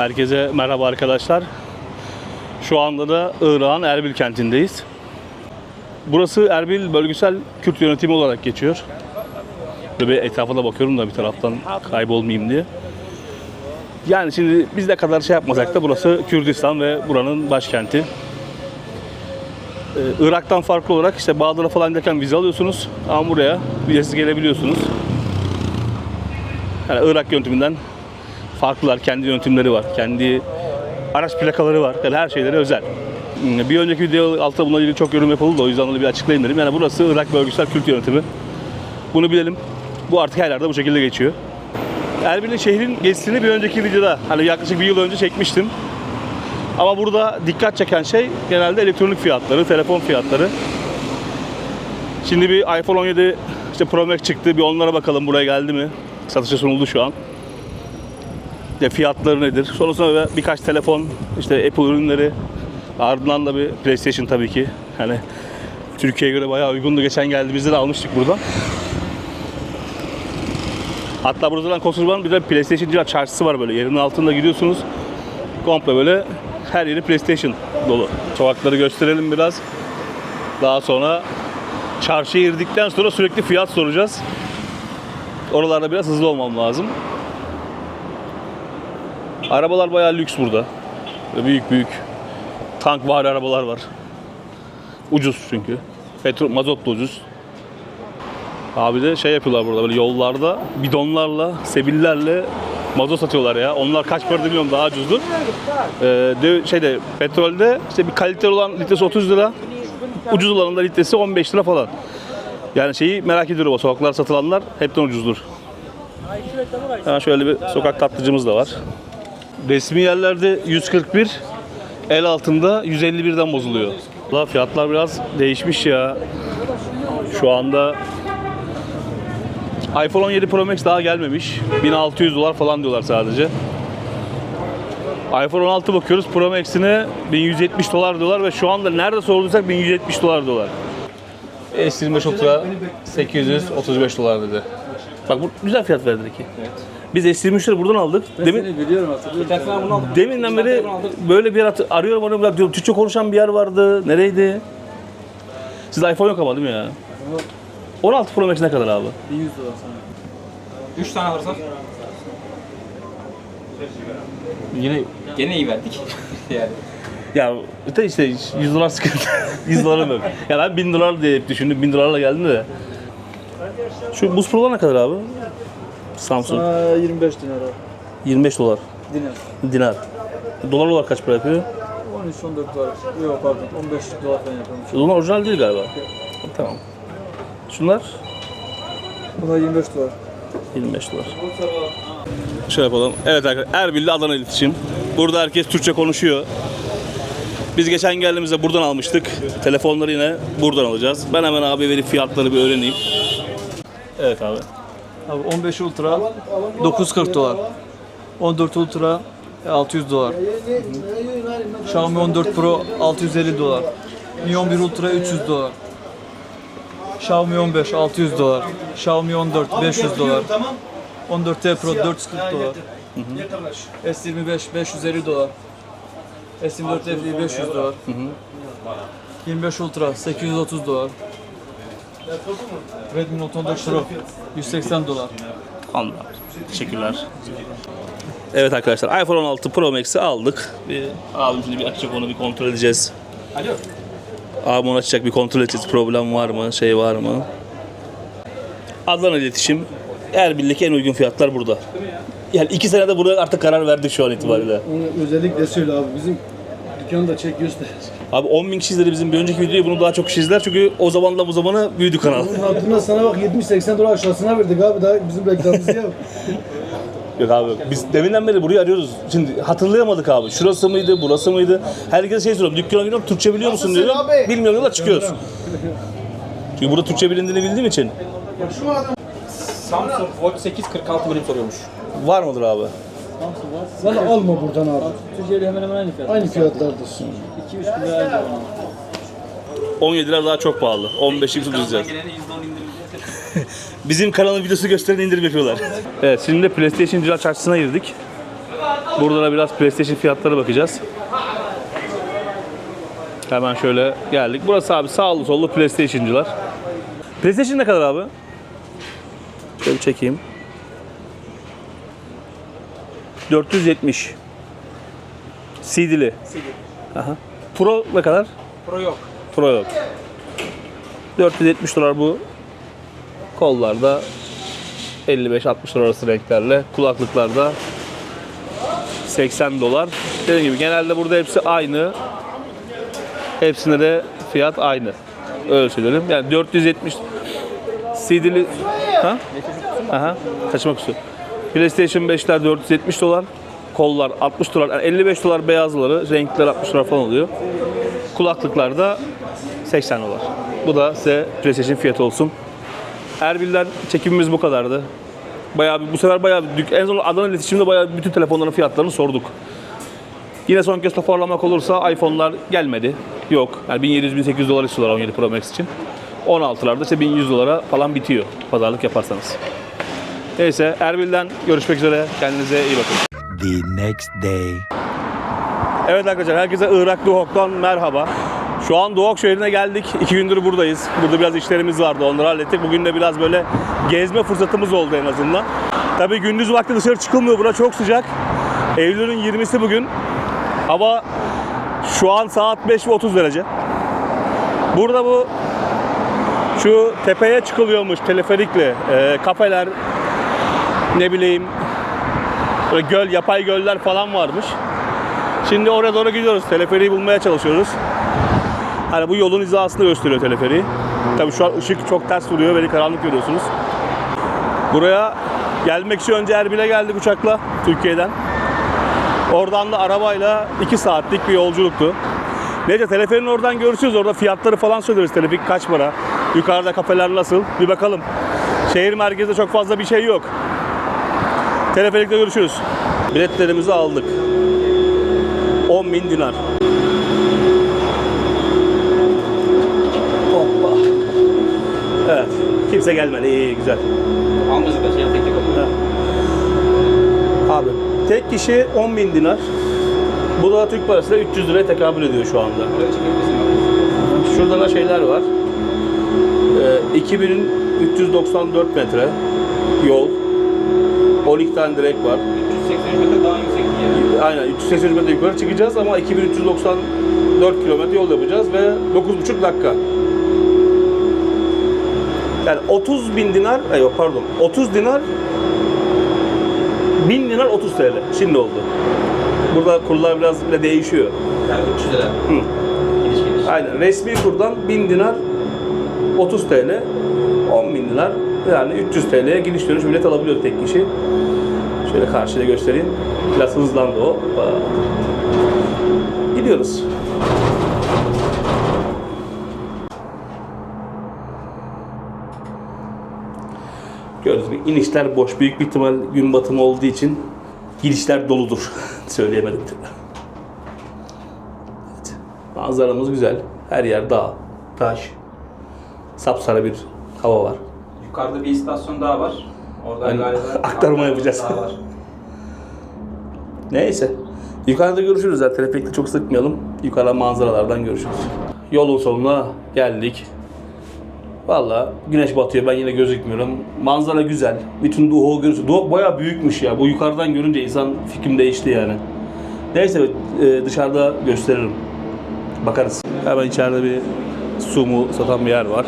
Herkese merhaba arkadaşlar. Şu anda da Irak'ın Erbil kentindeyiz. Burası Erbil Bölgesel Kürt Yönetimi olarak geçiyor. Böyle etrafa da bakıyorum da bir taraftan kaybolmayayım diye. Yani şimdi biz ne kadar şey yapmasak da burası Kürdistan ve buranın başkenti. Ee, Irak'tan farklı olarak işte Bağdat'a falan giderken vize alıyorsunuz ama buraya vizesiz gelebiliyorsunuz. Yani Irak yönetiminden farklılar, kendi yönetimleri var, kendi araç plakaları var, yani her şeyleri özel. Hmm, Bir önceki video altta bununla ilgili çok yorum yapıldı da o yüzden onu bir açıklayayım dedim. Yani burası Irak Bölgesel Kült Yönetimi. Bunu bilelim. Bu artık her yerde bu şekilde geçiyor. Erbil'in şehrin gezisini bir önceki videoda hani yaklaşık bir yıl önce çekmiştim. Ama burada dikkat çeken şey genelde elektronik fiyatları, telefon fiyatları. Şimdi bir iPhone 17 işte Pro Max çıktı. Bir onlara bakalım buraya geldi mi? Satışa sunuldu şu an. İşte fiyatları nedir? Sonrasında birkaç telefon, işte Apple ürünleri. Ardından da bir PlayStation tabii ki. Hani Türkiye'ye göre bayağı uygundu. Geçen geldi biz de almıştık buradan. Hatta buradan Kosurban bir de PlayStation çarşısı var böyle. Yerin altında gidiyorsunuz. Komple böyle her yeri PlayStation dolu. Sokakları gösterelim biraz. Daha sonra çarşıya girdikten sonra sürekli fiyat soracağız. Oralarda biraz hızlı olmam lazım. Arabalar bayağı lüks burada. Böyle büyük büyük tank var arabalar var. Ucuz çünkü. Petrol, mazot da ucuz. Abi de şey yapıyorlar burada böyle yollarda bidonlarla, sebillerle mazot satıyorlar ya. Onlar kaç para bilmiyorum daha ucuzdur. Ee, de, şeyde petrolde işte bir kaliteli olan litresi 30 lira. Ucuz olanın da litresi 15 lira falan. Yani şeyi merak ediyorum o sokaklar satılanlar hepten ucuzdur. Hemen şöyle bir sokak tatlıcımız da var. Resmi yerlerde 141, el altında 151'den bozuluyor. La fiyatlar biraz değişmiş ya. Şu anda iPhone 17 Pro Max daha gelmemiş. 1600 dolar falan diyorlar sadece. iPhone 16 bakıyoruz Pro Max'ine 1170 dolar diyorlar ve şu anda nerede sorduysak 1170 dolar diyorlar. S25 Ultra 835 dolar dedi. Bak bu güzel fiyat verdi ki. Biz S23'leri buradan aldık. Demin Seni biliyorum hatırlıyorum. deminden beri böyle bir yer at- arıyorum arıyorum ya diyorum Türkçe konuşan bir yer vardı. Nereydi? Sizde iPhone yok ama değil mi ya? 16 Pro Max ne kadar abi? 1100 dolar sana. 3 tane alırsak Yine gene iyi verdik. yani. ya işte işte 100 dolar sıkıntı. 100 dolar yok. Ya ben 1000 dolar diye hep düşündüm. 1000 dolarla geldim de. Şu buz prolar ne kadar abi? Samsung. Sana 25 dinar abi. 25 dolar. Dinar. Dinar. Dolar olarak kaç para yapıyor? 13-14 dolar. Yok pardon 15 dolar falan yapıyormuş. Dolar orijinal değil galiba. Tamam. Şunlar Buna 25 dolar. 25 dolar. Şöyle yapalım. Evet arkadaşlar Erbil'de Adana iletişim. Burada herkes Türkçe konuşuyor. Biz geçen geldiğimizde buradan almıştık. Telefonları yine buradan alacağız. Ben hemen abi verip fiyatları bir öğreneyim. Evet abi. Abi 15 Ultra 940 dolar. 14 Ultra 600 dolar. Xiaomi 14 Pro 650 dolar. Mi 11 Ultra 300 dolar. Xiaomi 15 600 dolar. Xiaomi 14 500 dolar. 14T Pro 440 dolar. S25 550 dolar. S24 FE 500 dolar. 25 Ultra 830 dolar. Redmi Note 14 Pro 180 dolar. Anladım. Teşekkürler. Evet arkadaşlar iPhone 16 Pro Max'i aldık. Bir, abim şimdi bir açacak onu bir kontrol edeceğiz. Alo. Abim onu açacak bir kontrol edeceğiz. Problem var mı? Şey var mı? Adana iletişim. Erbil'deki en uygun fiyatlar burada. Yani iki senede burada artık karar verdik şu an itibariyle. Onu özellikle söyle abi. Bizim dükkanı da çek göster. Abi 10 bin kişi izledi bizim bir önceki videoyu. Bunu daha çok kişi izler. Çünkü o zamanla bu zamana büyüdü kanal. Bunun altına sana bak 70-80 dolar aşağısına verdik abi. Daha bizim reklamımızı yap. Yok abi biz deminden beri burayı arıyoruz. Şimdi hatırlayamadık abi. Şurası mıydı, burası mıydı? Herkese şey soruyorum. Dükkana giriyorum Türkçe biliyor musun diyorum. abi? Bilmiyorum diyorlar çıkıyoruz. Çünkü burada Türkçe bilindiğini bildiğim için. Samsung Watch 8 46 milim soruyormuş. Var mıdır abi? Valla alma buradan abi. Türkiye'de hemen hemen aynı fiyat. Aynı fiyatlardır. 2-3 bin lira aynı. 17 lira daha çok pahalı. 15 lira tutacağız. Gelene %10 indirim. Bizim kanalın videosu gösteren indirim yapıyorlar. Evet şimdi de PlayStation Cila çarşısına girdik. Burada da biraz PlayStation fiyatları bakacağız. Hemen şöyle geldik. Burası abi sağlı sollu PlayStation'cılar. PlayStation ne kadar abi? Şöyle bir çekeyim. 470. CD'li. Aha. Pro ne kadar? Pro yok. Pro yok. 470 dolar bu. Kollarda 55-60 dolar arası renklerle. Kulaklıklarda 80 dolar. Dediğim gibi genelde burada hepsi aynı. Hepsinde de fiyat aynı. Öyle söyleyelim. Yani 470 CD'li ha? Aha, kaçmak kutusu. PlayStation 5'ler 470 dolar. Kollar 60 dolar. Yani 55 dolar beyazları, renkler 60 dolar falan oluyor. Kulaklıklar da 80 dolar. Bu da size PlayStation fiyatı olsun. Erbil'den çekimimiz bu kadardı. Bayağı bu sefer bayağı bir, en son Adana iletişimde bayağı bütün telefonların fiyatlarını sorduk. Yine son kez toparlamak olursa iPhone'lar gelmedi. Yok. Yani 1700-1800 dolar istiyorlar 17 Pro Max için. 16'larda işte 1100 dolara falan bitiyor pazarlık yaparsanız. Neyse Erbil'den görüşmek üzere. Kendinize iyi bakın. the next day. Evet arkadaşlar herkese Irak Duhok'tan merhaba. Şu an Duhok şehrine geldik. İki gündür buradayız. Burada biraz işlerimiz vardı. Onları hallettik. Bugün de biraz böyle gezme fırsatımız oldu en azından. Tabii gündüz vakti dışarı çıkılmıyor. Bura çok sıcak. Eylül'ün 20'si bugün. Hava şu an saat 5 ve 30 derece. Burada bu şu tepeye çıkılıyormuş teleferikle. Ee, kafeler ne bileyim böyle göl, yapay göller falan varmış. Şimdi oraya doğru gidiyoruz. Teleferiği bulmaya çalışıyoruz. Hani bu yolun hizasını gösteriyor teleferiği. Tabii şu an ışık çok ters vuruyor. Beni karanlık görüyorsunuz. Buraya gelmek için önce Erbil'e geldik uçakla Türkiye'den. Oradan da arabayla 2 saatlik bir yolculuktu. Neyse teleferin oradan görüşürüz. Orada fiyatları falan söyleriz. Teleferik kaç para? Yukarıda kafeler nasıl? Bir bakalım. Şehir merkezinde çok fazla bir şey yok. Teleferikte görüşürüz. Biletlerimizi aldık. 10 bin dinar. Hoppa. Evet. Kimse gelmedi. İyi, iyi güzel. Almışız da şey tek tek alıyoruz. Abi tek kişi 10 bin dinar. Bu da Türk parasıyla 300 liraya tekabül ediyor şu anda. Buraya çekebilirsin abi. Şurada da şeyler var. Ee, 2394 metre yol. 12 tane direk var. 383 metre daha yüksek yani. Aynen 383 metre yukarı çıkacağız ama 2394 kilometre yol yapacağız ve 9,5 dakika. Yani 30 bin dinar, ay yok pardon 30 dinar 1000 dinar 30 TL. Şimdi oldu. Burada kurlar biraz bile değişiyor. Yani 300 lira. Hı. Gidiş geliş. Aynen resmi kurdan 1000 dinar 30 TL 10 bin dinar yani 300 TL'ye gidiş dönüş bilet alabiliyor tek kişi. Şöyle karşıda göstereyim. Biraz hızlandı o. Gidiyoruz. Gördüğünüz gibi inişler boş. Büyük bir ihtimal gün batımı olduğu için gidişler doludur. Söyleyemedim. Evet. Manzaramız güzel. Her yer dağ, taş. Sapsarı bir hava var. Yukarıda bir istasyon daha var. Oradan Aynen. galiba Aktarma yapacağız. Daha var. Neyse. Yukarıda görüşürüz zaten. Teleferikte çok sıkmayalım. Yukarıda manzaralardan görüşürüz. Yolun sonuna geldik. Valla güneş batıyor. Ben yine gözükmüyorum. Manzara güzel. Bütün Doğu görüyorsun. Doğu bayağı büyükmüş ya. Bu yukarıdan görünce insan fikrim değişti yani. Neyse e, dışarıda gösteririm. Bakarız. Hemen içeride bir su mu satan bir yer var.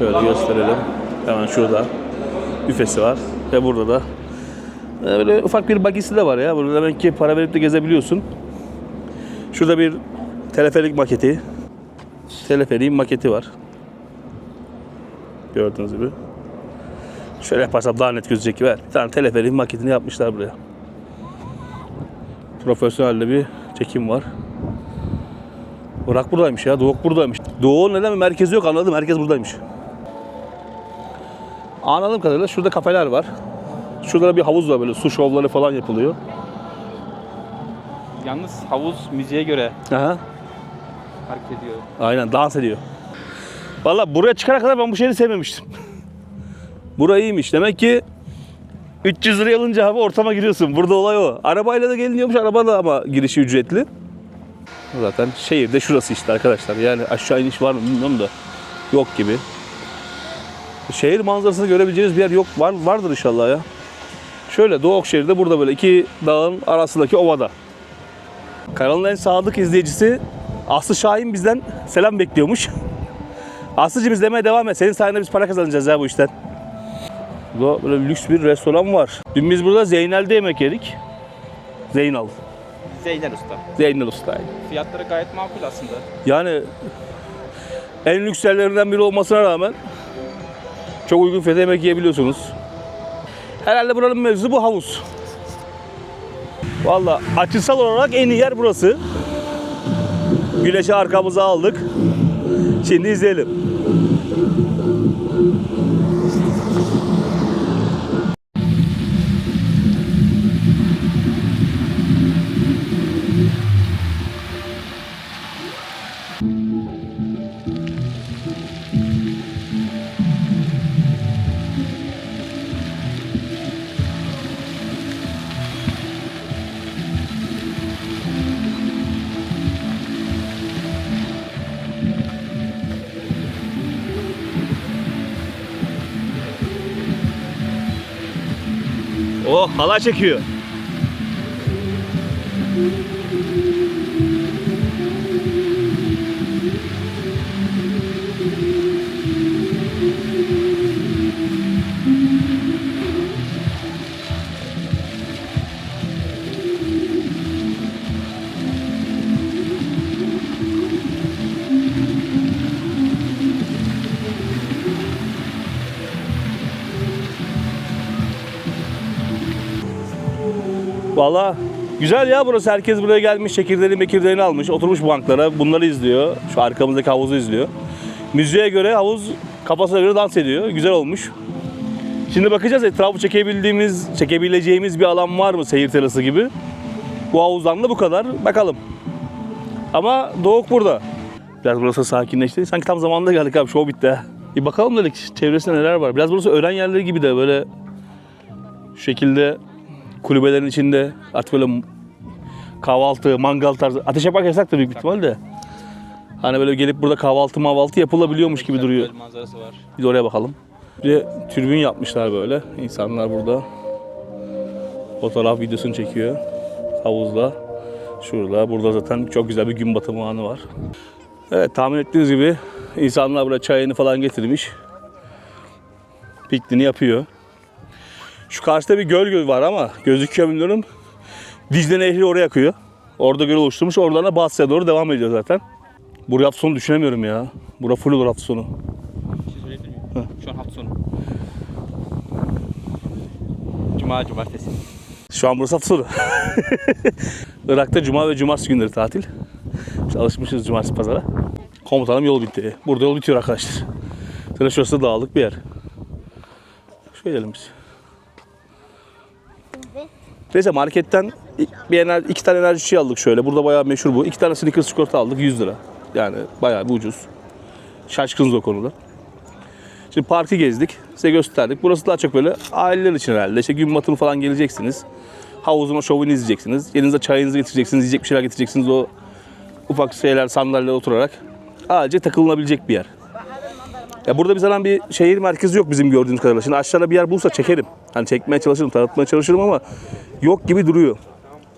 Şöyle gösterelim. Hemen şurada büfesi var. Ve burada da e, böyle ufak bir bagisi de var ya. Burada demek ki para verip de gezebiliyorsun. Şurada bir teleferik maketi. Teleferiğin maketi var. Gördüğünüz gibi. Şöyle yaparsam daha net gözecek gibi. Bir tane teleferiğin maketini yapmışlar buraya. Profesyonel bir çekim var. Burak buradaymış ya. Doğuk buradaymış. Doğu'nun neden merkezi yok anladım. Herkes buradaymış. Anladığım kadarıyla şurada kafeler var. Şurada da bir havuz var böyle su şovları falan yapılıyor. Yalnız havuz müziğe göre Aha. hareket ediyor. Aynen dans ediyor. Valla buraya çıkana kadar ben bu şehri sevmemiştim. Burası iyiymiş. Demek ki 300 liraya alınca abi ortama giriyorsun. Burada olay o. Arabayla da geliniyormuş. Araba da ama girişi ücretli. Zaten şehirde şurası işte arkadaşlar. Yani aşağı iniş var mı bilmiyorum da. Yok gibi. Şehir manzarasını görebileceğiniz bir yer yok. Var, vardır inşallah ya. Şöyle Doğu Okşehir'de burada böyle iki dağın arasındaki ovada. Kanalın en sadık izleyicisi Aslı Şahin bizden selam bekliyormuş. Aslıcığım izlemeye devam et. Senin sayende biz para kazanacağız ya bu işten. Burada böyle lüks bir restoran var. Dün biz burada Zeynel'de yemek yedik. Zeynal. Zeynel Usta. Zeynel Usta. Fiyatları gayet makul aslında. Yani en lüks yerlerinden biri olmasına rağmen çok uygun fiyata yemek yiyebiliyorsunuz. Herhalde buranın mevzusu bu havuz. Valla açısal olarak en iyi yer burası. Güneşi arkamıza aldık. Şimdi izleyelim. Oh halay çekiyor. Valla güzel ya burası. Herkes buraya gelmiş. Çekirdeğini mekirdeğini almış. Oturmuş banklara. Bunları izliyor. Şu arkamızdaki havuzu izliyor. Müziğe göre havuz kafasına göre dans ediyor. Güzel olmuş. Şimdi bakacağız etrafı çekebildiğimiz, çekebileceğimiz bir alan var mı seyir terası gibi. Bu havuzdan da bu kadar. Bakalım. Ama Doğuk burada. Biraz burası sakinleşti. Sanki tam zamanında geldik abi. Show bitti. Bir bakalım dedik çevresinde neler var. Biraz burası öğren yerleri gibi de böyle şu şekilde kulübelerin içinde artık böyle kahvaltı, mangal tarzı. Ateş yapmak yasak da büyük ihtimal de. Hani böyle gelip burada kahvaltı mahvaltı yapılabiliyormuş gibi duruyor. Göl manzarası var. Bir de oraya bakalım. Bir de türbün yapmışlar böyle. İnsanlar burada fotoğraf videosunu çekiyor. Havuzda. Şurada. Burada zaten çok güzel bir gün batımı anı var. Evet tahmin ettiğiniz gibi insanlar buraya çayını falan getirmiş. Pikniğini yapıyor. Şu karşıda bir göl göl var ama gözüküyor bilmiyorum. Dicle Nehri oraya akıyor. Orada göl oluşturmuş. Oradan da Basya'ya doğru devam ediyor zaten. Buraya hafta sonu düşünemiyorum ya. Bura full olur hafta sonu. Bir şey söyleyebilir miyim? Şu an hafta sonu. Cuma, cumartesi. Şu an burası hafta sonu. Irak'ta cuma ve cumartesi günleri tatil. Biz alışmışız cumartesi pazara. Komutanım yol bitti. Burada yol bitiyor arkadaşlar. Sonra şurası da dağlık bir yer. Şöyle gidelim biz. Neyse marketten bir ener, iki tane enerji şey aldık şöyle. Burada bayağı meşhur bu. İki tane Snickers çikolata aldık 100 lira. Yani bayağı bir ucuz. Şaşkınız o konuda. Şimdi parkı gezdik. Size gösterdik. Burası daha çok böyle aileler için herhalde. İşte gün batımı falan geleceksiniz. Havuzun şovunu izleyeceksiniz. Yanınıza çayınızı getireceksiniz. Yiyecek bir şeyler getireceksiniz. O ufak şeyler sandalyelere oturarak. Ailece takılınabilecek bir yer. Ya burada bir zaman bir şehir merkezi yok bizim gördüğümüz kadarıyla. Şimdi aşağıda bir yer bulsa çekerim. Hani çekmeye çalışırım, tanıtmaya çalışırım ama yok gibi duruyor.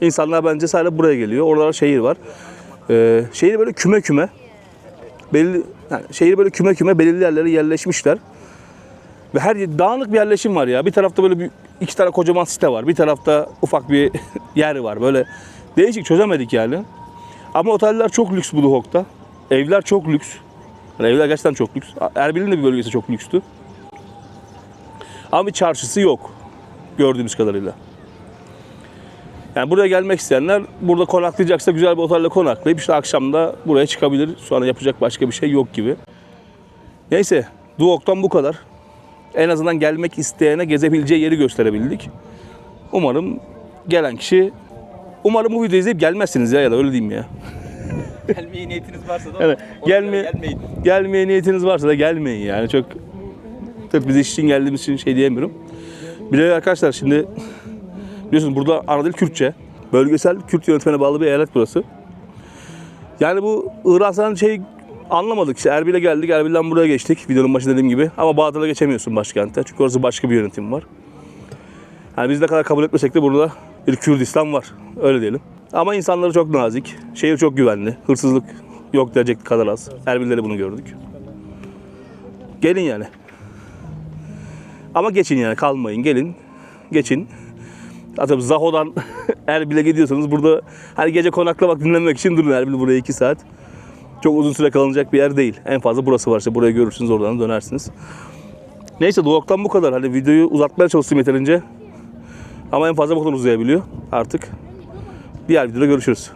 İnsanlar bence sadece buraya geliyor. Orada şehir var. Ee, şehir böyle küme küme. Belli, yani şehir böyle küme küme belirli yerlere yerleşmişler. Ve her dağınık bir yerleşim var ya. Bir tarafta böyle bir, iki tane kocaman site var. Bir tarafta ufak bir yer var. Böyle değişik çözemedik yani. Ama oteller çok lüks bu Duhok'ta. Evler çok lüks. Yani evler gerçekten çok lüks. Erbil'in de bir bölgesi çok lükstü. Ama bir çarşısı yok. Gördüğümüz kadarıyla. Yani buraya gelmek isteyenler burada konaklayacaksa güzel bir otelde konaklayıp işte akşam da buraya çıkabilir. Sonra yapacak başka bir şey yok gibi. Neyse Duok'tan bu kadar. En azından gelmek isteyene gezebileceği yeri gösterebildik. Umarım gelen kişi Umarım bu videoyu izleyip gelmezsiniz ya ya da öyle diyeyim ya. Gelmeye niyetiniz varsa da göre gelme- gelmeyin. Gelmeye niyetiniz varsa da gelmeyin yani çok tabii biz iş için geldiğimiz için şey diyemiyorum. Bir de arkadaşlar şimdi biliyorsunuz burada ana dil Kürtçe. Bölgesel Kürt yönetimine bağlı bir eyalet burası. Yani bu Irak'tan şey anlamadık. İşte Erbil'e geldik, Erbil'den buraya geçtik. Videonun başında dediğim gibi. Ama Bağdat'a geçemiyorsun başkente. Çünkü orası başka bir yönetim var. Yani biz ne kadar kabul etmesek de burada bir Kürdistan var. Öyle diyelim. Ama insanları çok nazik. Şehir çok güvenli. Hırsızlık yok diyecek kadar az. Erbil'de de bunu gördük. Gelin yani. Ama geçin yani kalmayın. Gelin. Geçin. Atıyorum Zaho'dan Erbil'e gidiyorsanız burada her gece konaklamak dinlenmek için durun Erbil buraya 2 saat. Çok uzun süre kalınacak bir yer değil. En fazla burası var işte. Burayı görürsünüz oradan dönersiniz. Neyse Doğuk'tan bu kadar. Hani videoyu uzatmaya çalıştım yeterince. Ama en fazla bu kadar uzayabiliyor artık. Diğer videoda görüşürüz.